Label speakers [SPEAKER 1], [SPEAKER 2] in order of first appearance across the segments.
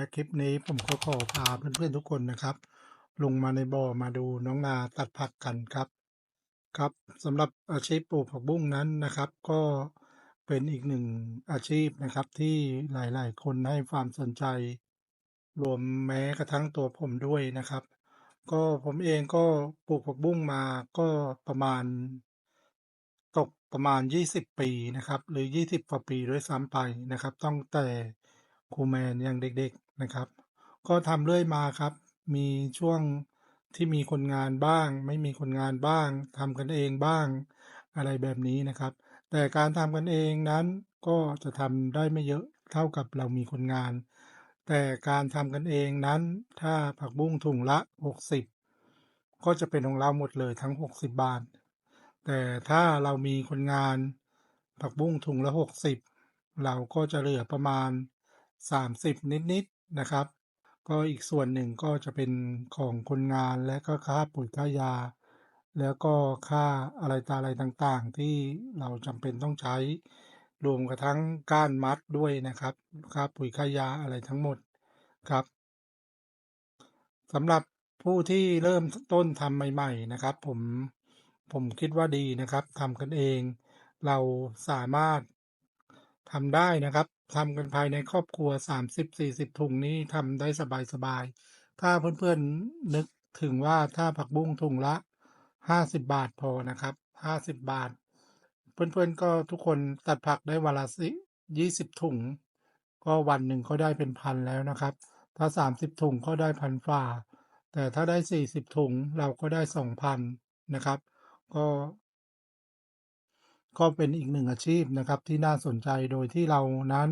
[SPEAKER 1] และคลิปนี้ผมก็ขอพาเพื่อนๆทุกคนนะครับ ลงมาในบ่อมาดูน้องนาตัดผักกันครับ ครับสำหรับอาชีพปลูกผักบุ้งนั้นนะครับ ก็เป็นอีกหนึ่งอาชีพนะครับที่หลายๆ คนให้ความสนใจ รวมแม้กระทั่งตัวผมด้วยนะครับ ก็ผมเองก็ปลูกผักบุ้งมาก็ประมาณตกประมาณ 20 ปีนะครับ หรือ 20กว่าปีด้วยซ้ำไปนะครับตั้งแต่ครูแมนยังเด็ก นะครับ ก็ทำเรื่อยมาครับ มีช่วงที่มีคนงานบ้าง ไม่มีคนงานบ้างทำกันเองบ้าง อะไรแบบนี้นะครับ แต่การทำกันเองนั้นก็จะทำได้ไม่เยอะเท่ากับเรามีคนงาน แต่การทำกันเองนั้น ถ้าผักบุ้งถุงละ 60 ก็จะเป็นของเราหมดเลยทั้ง 60 บาท แต่ถ้าเรามีคนงาน ผักบุ้งถุงละ 60 เราก็จะเหลือประมาณ 30 นิดๆ นะครับ ก็อีกส่วนหนึ่งก็จะเป็นของคนงานและก็ค่าปุ๋ยค่ายา แล้วก็ค่าอะไรตาอะไรต่างๆ ที่เราจำเป็นต้องใช้ รวมกระทั่งก้านมัดด้วยนะครับ ค่าปุ๋ยค่ายาอะไรทั้งหมดครับสำหรับผู้ที่เริ่มต้นทำใหม่ ๆ นะครับ ผมผมคิดว่าดีนะครับทำกันเอง เราสามารถ ทำได้นะครับทำกันภายในครอบครัว 30-40 ถุงนี้ทำได้สบายๆ ถ้าเพื่อนๆนึกถึงว่าถ้าผักบุ้งถุงละ 50 บาทพอนะครับ 50 บาท เพื่อนๆก็ทุกคนตัดผักได้วันละสิ20 ถุง ก็วันหนึ่งก็ได้เป็นพันแล้วนะครับ ถ้า 30 ถุงก็ได้พันฝ่า แต่ถ้าได้ 40 ถุงเราก็ได้ 2,000นะครับ ก็ ก็เป็นอีกหนึ่งอาชีพนะครับที่น่าสนใจโดยที่เรานั้น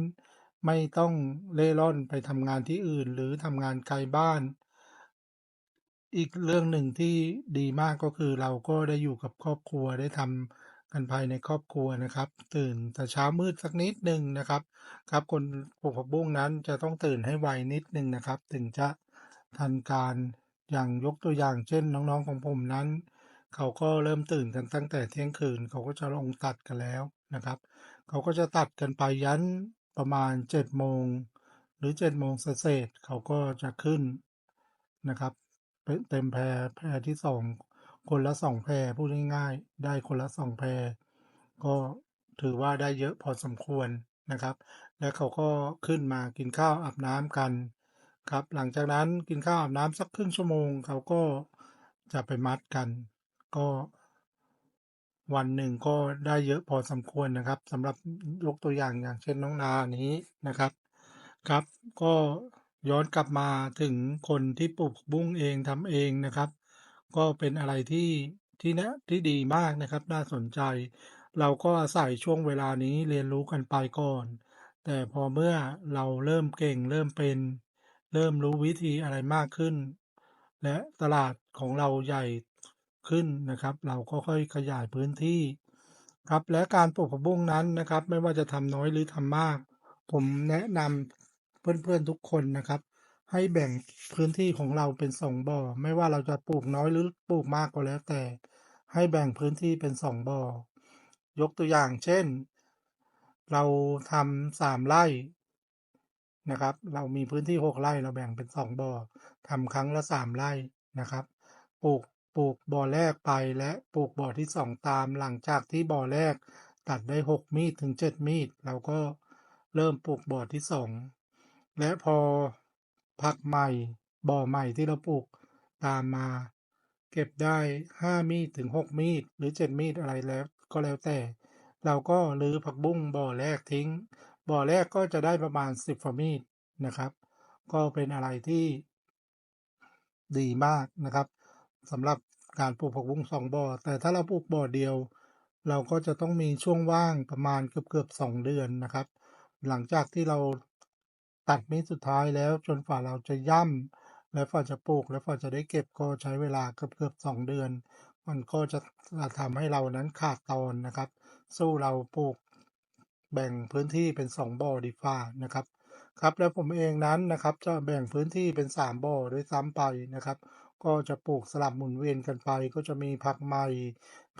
[SPEAKER 1] ไม่ต้องเล่ร่อนไปทำงานที่อื่น หรือทำงานไกลบ้าน อีกเรื่องหนึ่งที่ดีมากก็คือเราก็ได้อยู่กับครอบครัวได้ทำกันภายในครอบครัวนะครับ ตื่นแต่เช้ามืดสักนิดหนึ่งนะครับ ครับคนปลูกผักบุ้งนั้นจะต้องตื่นให้ไวนิดหนึ่งนะครับ ถึงจะทันการอย่างยกตัวอย่างเช่นน้องๆของผมนั้น เขาก็เริ่มตื่นกันตั้งแต่เที่ยงคืน เขาก็จะลงตัดกันแล้วนะครับ เขาก็จะตัดกันไปยันประมาณ7จ็ดโมงหรือ7จ็ดโมงเศษเขาก็จะขึ้นนะครับเต็มแพรแพรที่สองคนละสองแพรพูดง่ายๆ ได้คนละสองแพรก็ถือว่าได้เยอะพอสมควรนะครับ แล้วเขาก็ขึ้นมากินข้าวอาบน้ำกันครับ หลังจากนั้นกินข้าวอาบน้ำสักครึ่งชั่วโมง เขาก็จะไปมัดกัน ก็ วันหนึ่งก็ได้เยอะพอสมควรนะครับสำหรับยกตัวอย่างอย่างเช่นน้องนานี้นะครับ ครับ ก็ย้อนกลับมาถึงคนที่ปลูกบุ้งเองทำเองนะครับ ก็เป็นอะไรที่ที่นะที่ดีมากนะครับ น่าสนใจ เราก็อาศัยช่วงเวลานี้เรียนรู้กันไปก่อน แต่พอเมื่อเราเริ่มเก่ง เริ่มเป็น เริ่มรู้วิธีอะไรมากขึ้น และตลาดของเราใหญ่ ขึ้นนะครับ เราก็ค่อยขยายพื้นที่ครับและการปลูกผักบุ้งนั้นนะครับ ไม่ว่าจะทำน้อยหรือทำมาก ผมแนะนำเพื่อนๆทุกคนนะครับ ให้แบ่งพื้นที่ของเราเป็นสองบ่อ ไม่ว่าเราจะปลูกน้อยหรือปลูกมากก็แล้วแต่ ให้แบ่งพื้นที่เป็นสองบ่อยกตัวอย่างเช่น เราทำสามไร่นะครับ เรามีพื้นที่หกไร่เราแบ่งเป็นสองบ่อทำครั้งละสามไร่นะครับ ปลูก ปลูกบ่อแรกไปและปลูกบ่อที่สองตาม หลังจากที่บ่อแรกตัดได้หกมีดถึงเจ็ดมีดเราก็เริ่มปลูกบ่อที่สองและพอพักใหม่บ่อใหม่ที่เราปลูกตามมา เก็บได้ห้ามีดถึงหกมีดหรือเจ็ดมีดอะไรแล้วก็แล้วแต่ เราก็รื้อผักบุ้งบ่อแรกทิ้ง บ่อแรกก็จะได้ประมาณสิบฝ่ามีดนะครับ ก็เป็นอะไรที่ดีมากนะครับ สำหรับการปลูกผักบุ้งสองบ่อ แต่ถ้าเราปลูกบ่อเดียว เราก็จะต้องมีช่วงว่างประมาณเกือบเกือบสองเดือนนะครับ หลังจากที่เราตัดมีดสุดท้ายแล้วจนฝ่าเราจะย่ำและฝ่าจะปลูก และฝ่าจะได้เก็บก็ใช้เวลาเกือบเกือบสองเดือน มันก็จะทำให้เรานั้นขาดตอนนะครับ สู้เราปลูกแบ่งพื้นที่เป็นสองบ่อดีฟ้านะครับครับแล้วผมเองนั้นนะครับจะแบ่งพื้นที่เป็นสามบ่อด้วยซ้ำไปนะครับ ก็จะปลูกสลับหมุนเวียนกันไป ก็จะมีผักใหม่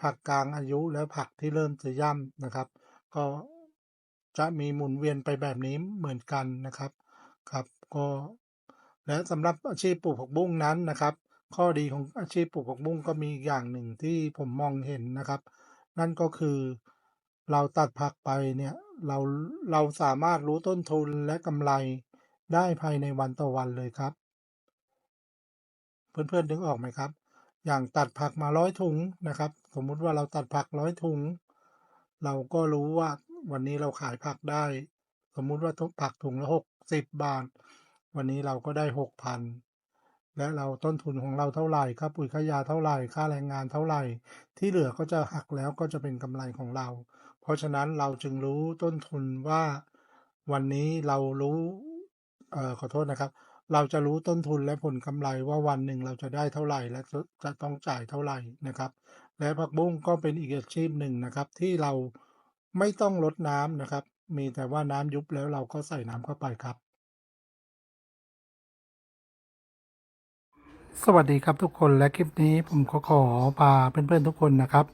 [SPEAKER 1] ผักกลางอายุแล้วผักที่เริ่มจะย่ำนะครับ ก็จะมีหมุนเวียนไปแบบนี้เหมือนกันนะครับครับก็และสำหรับอาชีพปลูกผักบุ้งนั้นนะครับ ข้อดีของอาชีพปลูกผักบุ้งก็มีอย่างหนึ่งที่ผมมองเห็นนะครับ นั่นก็คือเราตัดผักไปเนี่ยเราเราสามารถรู้ต้นทุนและกำไรได้ภายในวันต่อวันเลยครับ เพื่อนๆนึกออกไหมครับ อย่างตัดผักมาร้อยถุงนะครับ สมมุติว่าเราตัดผักร้อยถุง เราก็รู้ว่าวันนี้เราขายผักได้ สมมุติว่าทุกผักถุงละหกสิบบาท วันนี้เราก็ได้หกพันและเราต้นทุนของเราเท่าไหร่ค่าปุ๋ยค่ายาเท่าไหร่ค่าแรงงานเท่าไหร่ ที่เหลือก็จะหักแล้วก็จะเป็นกำไรของเรา เพราะฉะนั้นเราจึงรู้ต้นทุนว่าวันนี้เรารู้เอ่อขอโทษนะครับ เราจะรู้ต้นทุนและผลกำไรว่าวันหนึ่งเราจะได้เท่าไหร่ และจะต้องจ่ายเท่าไหร่นะครับ และผักบุ้งก็เป็นอีกอาชีพหนึ่งนะครับ ที่เราไม่ต้องลดน้ำนะครับ มีแต่ว่าน้ำยุบแล้วเราก็ใส่น้ำเข้าไปครับ สวัสดีครับทุกคนและคลิปนี้ผมก็ขอพาเพื่อนๆทุกคนนะครับ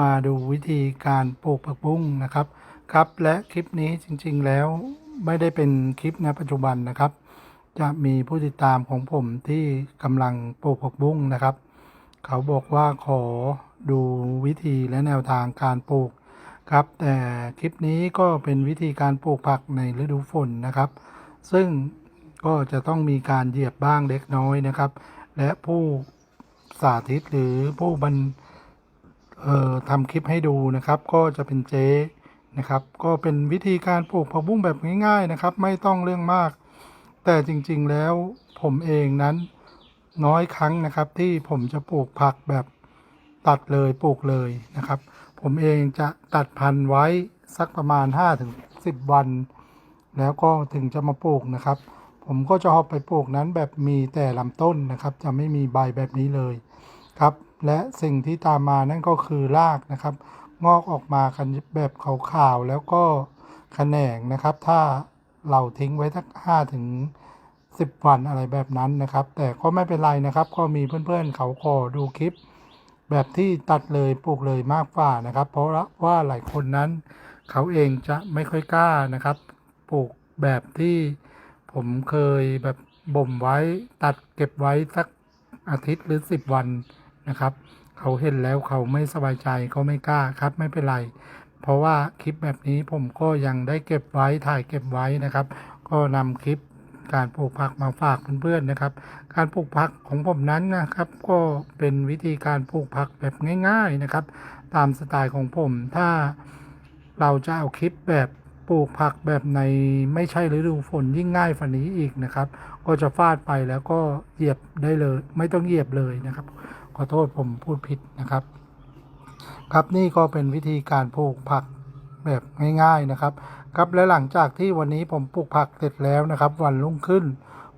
[SPEAKER 1] มาดูวิธีการปลูกผักบุ้งนะครับครับ และคลิปนี้จริง ๆแล้วไม่ได้เป็นคลิปณปัจจุบันนะครับ จะมีผู้ติดตามของผมที่กำลังปลูกผักบุ้งนะครับ เขาบอกว่าขอดูวิธีและแนวทางการปลูกครับ แต่คลิปนี้ก็เป็นวิธีการปลูกผักในฤดูฝนนะครับ ซึ่งก็จะต้องมีการเหยียบบ้างเล็กน้อยนะครับ และผู้สาธิตหรือผู้บรรเอ่อทำคลิปให้ดูนะครับ ก็จะเป็นเจ๊นะครับ ก็เป็นวิธีการปลูกผักบุ้งแบบง่าย ๆนะครับ ไม่ต้องเรื่องมาก แต่จริงๆแล้วผมเองนั้นน้อยครั้งนะครับ ที่ผมจะปลูกผักแบบตัดเลยปลูกเลยนะครับ ผมเองจะตัดพันธุ์ไว้สักประมาณ 5-10 วัน แล้วก็ถึงจะมาปลูกนะครับ ผมก็จะเอาไปปลูกนั้นแบบมีแต่ลำต้นนะครับ จะไม่มีใบแบบนี้เลยครับ และสิ่งที่ตามมานั่นก็คือรากนะครับ งอกออกมากันแบบขาวๆแล้วก็แขนงนะครับ ถ้า เราทิ้งไว้สักห้าถึงสิบวันอะไรแบบนั้นนะครับ แต่ก็ไม่เป็นไรนะครับ ก็มีเพื่อนๆเขาขอดูคลิป แบบที่ตัดเลยปลูกเลยมากกว่านะครับ เพราะว่าหลายคนนั้น เขาเองจะไม่ค่อยกล้านะครับ ปลูกแบบที่ผมเคยแบบบ่มไว้ตัดเก็บไว้สักอาทิตย์หรือสิบวันนะครับ เขาเห็นแล้วเขาไม่สบายใจเขาไม่กล้าครับไม่เป็นไร เพราะว่าคลิปแบบนี้ผมก็ยังได้เก็บไว้ถ่ายเก็บไว้นะครับ ก็นำคลิปการปลูกผักมาฝากเพื่อนๆนะครับ การปลูกผักของผมนั้นนะครับ ก็เป็นวิธีการปลูกผักแบบง่าย ๆนะครับ ตามสไตล์ของผมถ้าเราจะเอาคลิปแบบปลูกผักแบบในไม่ใช่ฤดูฝนยิ่งง่ายฝันนี้อีกนะครับ ก็จะฟาดไปแล้วก็เหยียบได้เลย ไม่ต้องเหยียบเลยนะครับ ขอโทษผมพูดผิดนะครับ ครับนี่ก็เป็นวิธีการปลูกผักแบบง่ายๆนะครับ ครับและหลังจากที่วันนี้ผมปลูกผักเสร็จแล้วนะครับ วันรุ่งขึ้น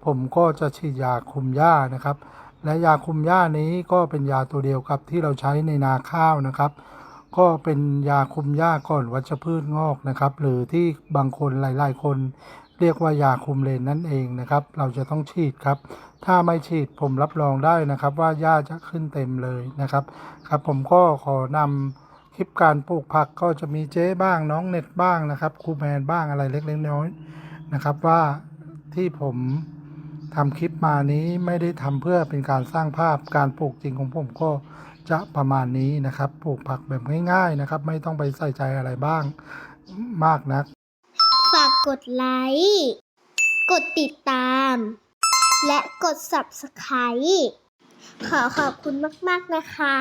[SPEAKER 1] ผมก็จะฉีดยาคุมหญ้านะครับ และยาคุมหญ้านี้ก็เป็นยาตัวเดียวกับที่เราใช้ในนาข้าวนะครับ ก็เป็นยาคุมหญ้าก่อนวัชพืชงอกนะครับ หรือที่บางคนหลาย ๆ คน เรียกว่ายาคุมเลนนั่นเองนะครับ เราจะต้องฉีดครับ ถ้าไม่ฉีดผมรับรองได้นะครับ ว่าหญ้าจะขึ้นเต็มเลยนะครับ ครับผมก็ขอนำคลิปการปลูกผักก็จะมีเจ๊บ้างน้องเน็ตบ้างนะครับครูแมนบ้างอะไรเล็กๆน้อยๆนะครับว่าที่ผมทำคลิปมานี้ไม่ได้ทำเพื่อเป็นการสร้างภาพการปลูกจริงของผมก็จะประมาณนี้นะครับ ปลูกผักแบบง่าย ๆนะครับ ไม่ต้องไปใส่ใจอะไรบ้างมากนั
[SPEAKER 2] ก กดไลค์ กดติดตาม และกด subscribe ขอขอบคุณมาก ๆ นะคะ